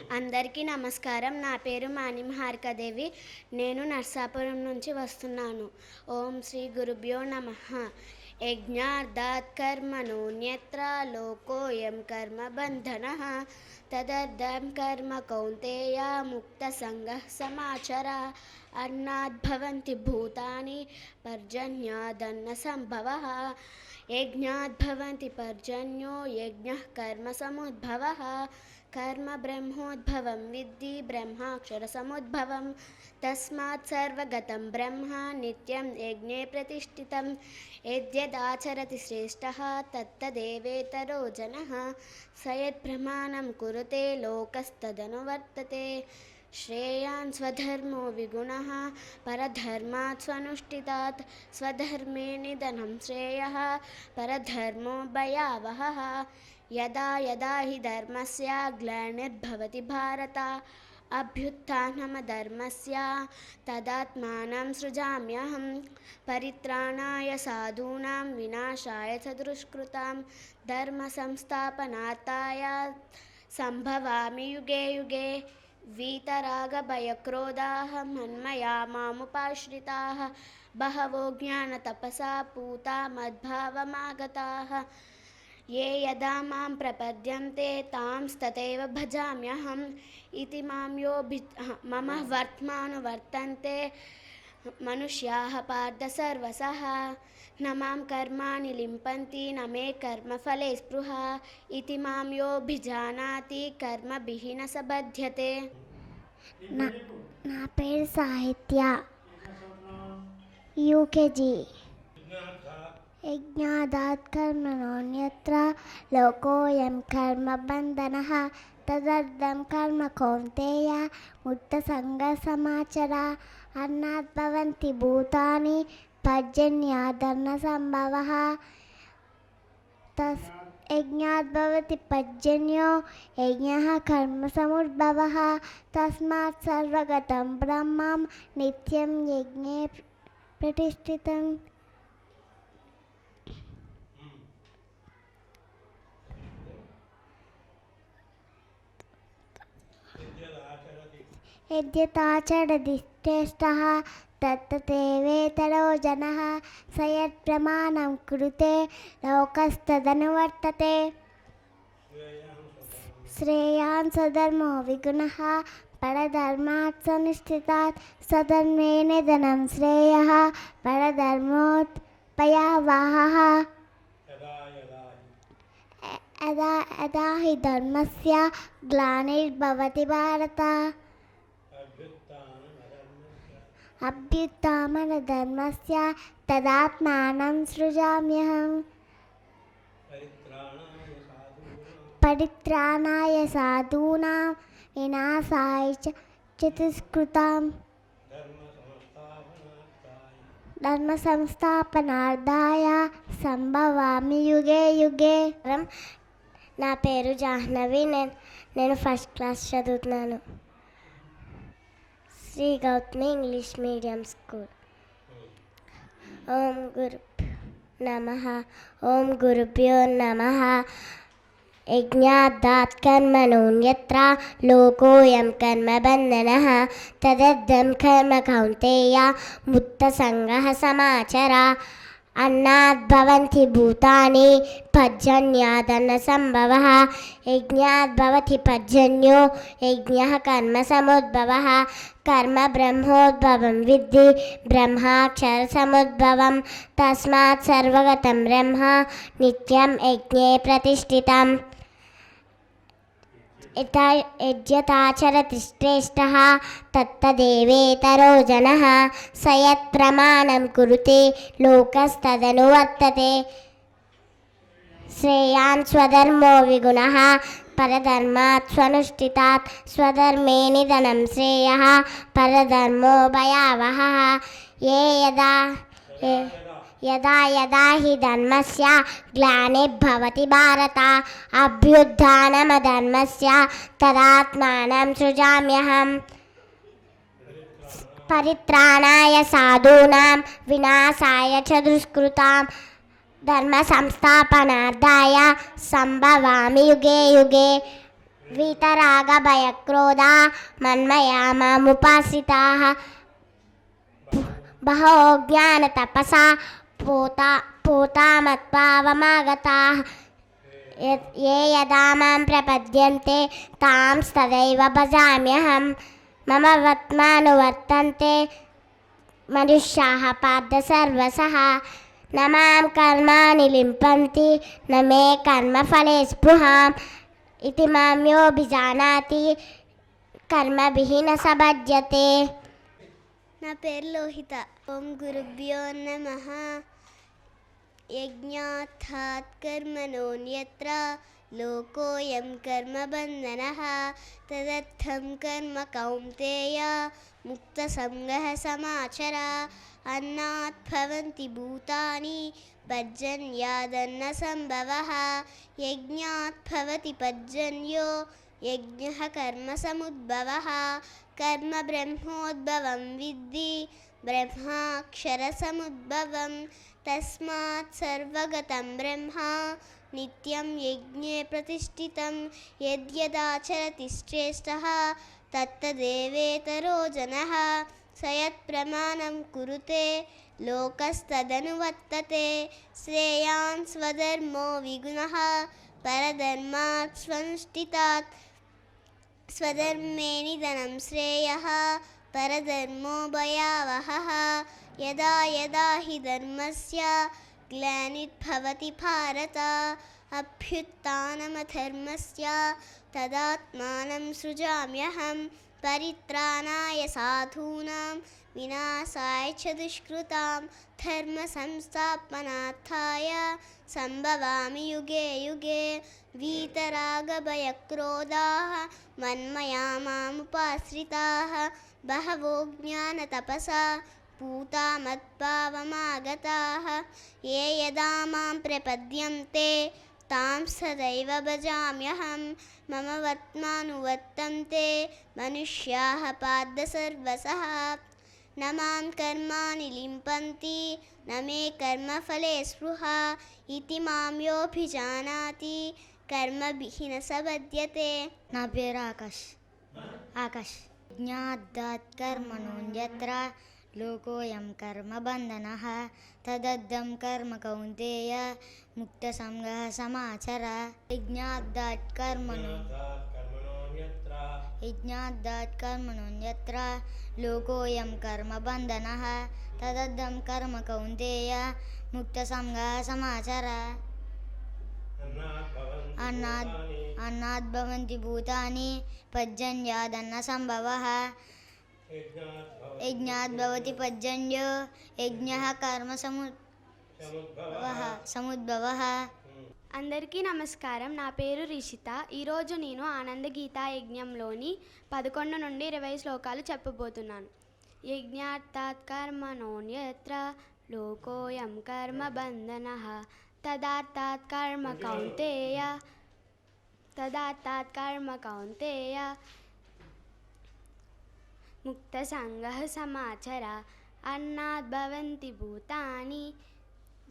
అందరికీ నమస్కారం. నా పేరు మాణిమహారికాదేవి నేను నర్సాపురం నుంచి వస్తున్నాను. ఓం శ్రీ గురుభ్యో నమ. యజ్ఞార్థాత్ కర్మణోన్యత్ర లోకోయం కర్మ బంధన. తదర్థం కర్మ కౌంతేయ ముక్త సంగ సమాచర. అన్నాద్భవంతి భూతాని పర్జన్యాదన్న సంభవ. యజ్ఞాద్భవంతి పర్జన్యో యజ్ఞ కర్మ సముద్భవ. कर्म ब्रह्मोद्भव, विद्धि ब्रह्माक्षरसमुद्भवं तस्मात् सर्वगतं ब्रह्म नित्यं यज्ञ प्रतिष्ठित, यद्यदाचरति श्रेष्ठ तत्तदेवेतरो जन, स यत्प्रमाणं कुरुते लोकस्तदनुवर्तते। श्रेयान् स्वधर्मो विगुणः, परधर्मात् स्वधर्मे निधन श्रेय, परधर्मो भयावहः। यदा यदा हि धर्मस्य ग्लानिर्भवति भारत अभ्युत्थानमधर्मस्य तदात्मानं सृजाम्यहं, परित्राणाय साधूनां विनाशाय च दुष्कृतां, धर्मसंस्थापनार्थाय सम्भवामि युगे युगे, वीतरागभयक्रोधाः, मन्मया मामुपाश्रिताः, बहवो ज्ञानतपसा पूता मद्भावमागताः। ये यदा मां प्रपद्यन्ते तांस्तथैव भजाम्यहम् इति मां यो भि मम वर्त्मानुवर्तन्ते मनुष्याः पार्थ सर्वसः न मां कर्माणि लिम्पन्ति न मे कर्मफले स्पृहा इति मां यो भिजानाति कर्मभिः न स बध्यते నా నా పేరు సాహిత్య యూకేజీ యజ్ఞాదాత్ కర్మణోన్యత్ర లోకోయం కర్మ బంధన తదర్థం కర్మ కౌంతేయ ముక్త సంగ సమాచర అన్నాత్ భవంతి భూతాని పర్జన్యాదర్న సంభవ తస్ యజ్ఞాత్ భవతి పర్జన్యో యజ్ఞः కర్మసముద్భవः తస్మాత్ సర్వగతం यद्यताचरदिष्टेष्टः तत्तदेवेतरो जनः स यत्प्रमाणं कुरुते लोकस्तदनुवर्तते श्रेयान् सधर्मो विगुणः परधर्मात् सनिष्ठितात् सधर्मे निधनं श्रेयः परधर्मोत्पयावहः यदा यदा हि धर्मस्य ग्लानिर्भवति भारत अभ्युत्थानधर्मस्य तदात्मानं सृजाम्यहम् परित्राणाय साधूनां विनाशाय च चतुष्कृतां ధర్మసంస్థాపనార్థాయ సంభవామి యుగే యుగే నా పేరు జాహ్నవి నేను నేను ఫస్ట్ క్లాస్ చదువుతున్నాను Shri Gautam English medium school ओम गुरु नमः ओम गुरुभ्यो नमः यज्ञादात् कर्मणोऽन्यत्र लोकोऽयं कर्मबन्धनः तदर्थं कर्म कौन्तेय मुक्तसङ्गः समाचर अन्नात् भवन्ति भूतानि पर्जन्यादन्नसम्भवः। यज्ञात् भवति पर्जन्यो, यज्ञः कर्मसमुद्भवः। कर्म ब्रह्मोद्भवं विद्धि, ब्रह्माक्षरसमुद्भवं। तस्मात् सर्वगतं ब्रह्म, नित्यं यज्ञे प्रतिष्ठितम्। यथा यज्ञताचरति श्रेष्ठः तत्तदेवेतरो जनः स यत्प्रमाणं कुरुते लोकस्तदनुवर्तते श्रेयान् स्वधर्मो विगुणः परधर्मात् स्वनुष्ठितात् स्वधर्मे निधनं श्रेयः परधर्मो भयावहः ये यदा ये यदा यदा हि धर्मस्य ग्लानिर्भवति भारत, अभ्युत्थानमधर्मस्य तदात्मानं सृजाम्यहम्। परित्राणाय साधूनां विनाशाय च दुष्कृतां धर्मसंस्थापनार्थाय सम्भवामि युगे युगे। वीतरागभयक्रोधा मन्मया मामुपाश्रिताः बहवो ज्ञानतपसा पूता पूतामत्पावमागताः यत्- ये यदा मां प्रपद्यन्ते तांस्तदैव भजाम्यहं मम वत्मानुवर्तन्ते मनुष्याः पार्थ सर्वसः न मां कर्माणि लिम्पन्ति न मे कर्मफले स्पृहाम् इति मां योऽभिजानाति कर्मभिः न स भज्यते నా పేరు లోహిత ओम गुरुभ्यो नमः। यज्ञार्थात् कर्मणोऽन्यत्र लोकोऽयं कर्मबन्धनः। तदर्थं कर्म कौन्तेय मुक्तसङ्गः समाचर। अन्नात् भवन्ति भूतानि पज्जन्यादन्नसम्भवः यज्ञात् भवति पज्जन्यो यज्ञः कर्मसमुद्भवः कर्म ब्रह्मोद्भव विद्धि ब्रह्माक्षरसमुद्भवं तस्मात् तस्मागत ब्रह्म नित्यं यज्ञे प्रतिष्ठितं यद्यदाचरति श्रेष्ठः तत्तदेवेतरो जनः स यत्प्रमाणं कुरुते लोकस्तदनुवर्तते श्रेयान् स्वधर्मो विगुणः परधर्मात् स्वनुष्ठितात् स्वधर्मे निधनं श्रेयः परधर्मो भयावहः। यदा यदा हि धर्मस्य ग्लानिर्भवति भारत अभ्युत्थानमधर्मस्य तदात्मानं सृजाम्यहम्। परित्राणाय साधूनां विनाशाय च दुष्कृतां धर्मसंस्थापनार्थाय सम्भवामि युगे युगे वीतरागभयक्रोधाः मन्मया मामुपाश्रिताः बहवो ज्ञानतपसा पूता मत्पावमागताः ये यदा मां प्रपद्यन्ते तां सदैव भजाम्यहं। मम वर्त्मानुवर्तन्ते मनुष्याः पाद सर्वसः न माँ कर्माणि लिम्पन्ति, न मे कर्मफले स्पृहा, इति माँ योऽभिजानाति। कर्मभिः न स बध्यते नाभ्यराकाश आकाश ज्ञादात् कर्मणो यत्र लोकोऽयं कर्मबन्धनः तदद्धं कर्म कौन्तेय मुक्तसङ्गः समाचर यज्ञाद्दात् कर्मणो यज्ञाद्दात् कर्मणो यत्र लोकोऽयं कर्मबन्धनः तदद्धं कर्म कौन्तेय मुक्तसङ्गः समाचर अन्नाद् अन्नाद्भवन्ति भूतानि पज्जन्यादन्नसम्भवः అన్నాద్ అన్నాద్ భవంతి భూతాని పర్జన్యాదన్న సంభవः యజ్ఞాద్ భవతి పర్జన్యో యజ్ఞः కర్మ సముద్భవः. సముద్భవः. అందరికీ నమస్కారం. నా పేరు రిషిత. ఈరోజు నేను ఆనంద గీతా యజ్ఞంలోని పదకొండు నుండి ఇరవై శ్లోకాలు చెప్పబోతున్నాను. యజ్ఞార్థాత్ కర్మణోన్యత్ర లోకోయం కర్మ బంధన. తదార్థాత్ కర్మ కౌంతేయ తదార్థాత్ కర్మ కౌంతేయ मुक्तसङ्गः समाचरः अन्नाद् भवन्ति भूतानि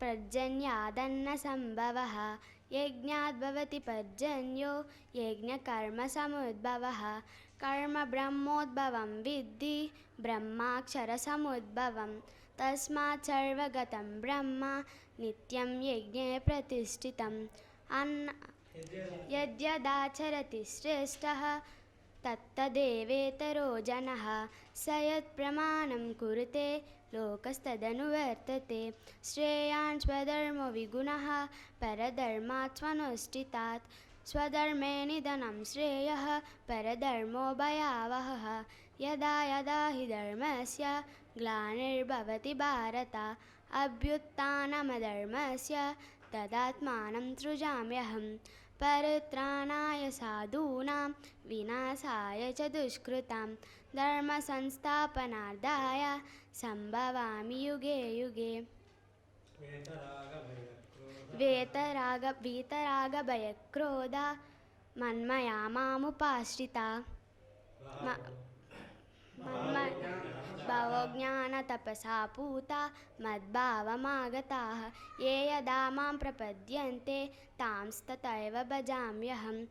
पर्जन्यादन्नसम्भवः। यज्ञाद् भवति पर्जन्यो, यज्ञकर्मसमुद्भवः। कर्म ब्रह्मोद्भवं विद्धि, ब्रह्माक्षरसमुद्भवं। तस्मात् सर्वगतं ब्रह्म, नित्यं यज्ञे प्रतिष्ठितम्। अन्न यद्यदाचरति श्रेष्ठः तत्तदेवेतरो जनः स यत्प्रमाणं कुरुते, लोकस्तदनुवर्तते। श्रेयान् स्वधर्मो विगुणः परधर्मात् स्वनुष्ठितात् स्वधर्मे निधनं श्रेयः परधर्मो भयावहः यदा यदा हि धर्मस्य ग्लानिर्भवति भारत, अभ्युत्थानमधर्मस्य तदात्मानं सृजाम्यहं परित्राणाय साधूनां विनाशाय च दुष्कृतां धर्मसंस्थापनार्थाय सम्भवामि युगे युगे। वेतराग वीतरागभयक्रोधा मन्मया मामुपाश्रिता भवो ज्ञानतपसा पूता मद्भावमागताः ये यदा माँ प्रपद्यन्ते तांस्तथैव भजाम्यहं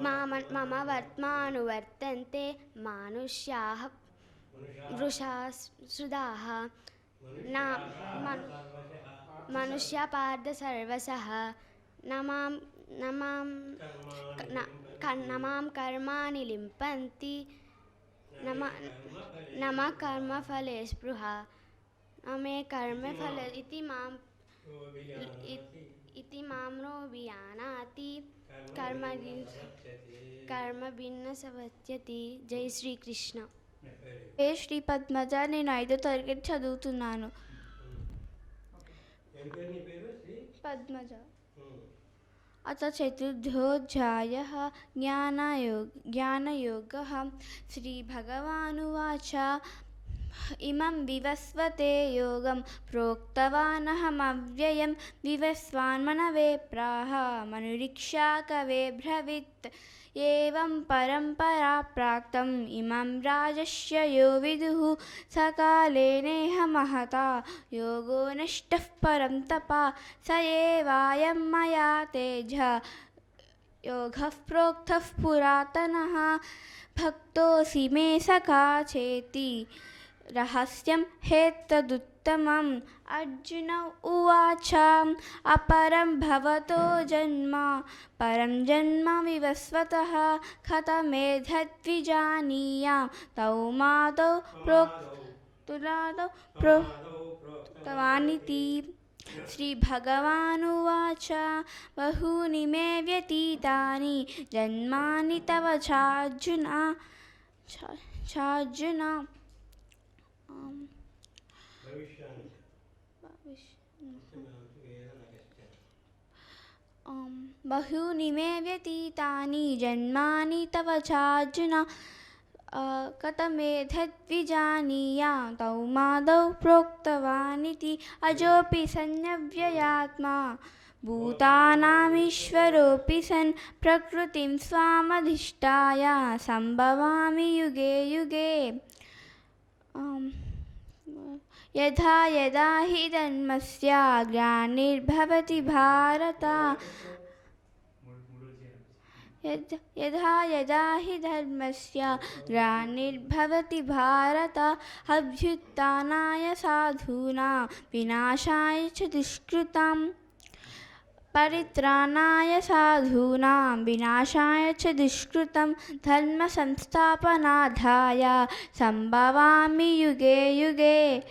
माम मम वर्त्मानुवर्तन्ते, मानुष्याः वृषासुदाः न मन्- मनुष्यपार्थ सर्वसः न माँ न माँ न कर्माणि लिम्पन्ति। न म- न म कर्मफले स्पृहा न मे कर्मफल इति मां इ- इति मां नो विजानाति कर्म कर्म భిన్న సవత్యతి జై శ్రీకృష్ణ ఏ శ్రీ పద్మజ నేను ఐదో తరగతి చదువుతున్నాను పద్మజ अथ ज्ञान ज्ञानयोग श्री श्रीभगवानुवाच। इमं विवस्वते योगं प्रोक्तवानहमव्ययं विवस्वान्मनवे प्राह मनुरीक्षा कवे ब्रवीत्। एवं परंपरा प्राप्त इमं राजस्य यो विदुः सकाले नेह महता योगो नष्टः परं तपा। स एवायं मया तेज, योगः प्रोक्तः पुरातनः। भक्तोऽसि मे सखा चेति। रहस्यं हेत्तदुत्तमम् अर्जुन उवाच, अपरं भवतो जन्म, परं जन्म विवस्वतः कथमेधद्विजानीयां तौ मादौ प्रोक्तुलादौ प्रोक्तवानिति। श्रीभगवानुवाच बहूनि मे व्यतीतानि, जन्मानि तव चार्जुन चार्जुन। Um, um, బహూని మే వ్యతీతాని జన్మాని తవ చార్జున కథమేధద్విజానీయ తౌ మాదౌ ప్రోక్తవానితి అజోపి సన్యవ్యయాత్మా భూతానామీశ్వరోऽपि సన్ ప్రకృతిం స్వామధిష్టాయ సంభవామి యుగే యుగే. Um, यथा यदा हि धर्मस्य ग्लानिर्भवति भारत। यद् यदा हि धर्मस्य ग्लानिर्भवति भारत, अभ्युत्थानाय साधूनां विनाशाय च दुष्कृतां, परित्राणाय साधूनां विनाशाय च दुष्कृतं धर्मसंस्थापनार्थाय सम्भवामि युगे युगे।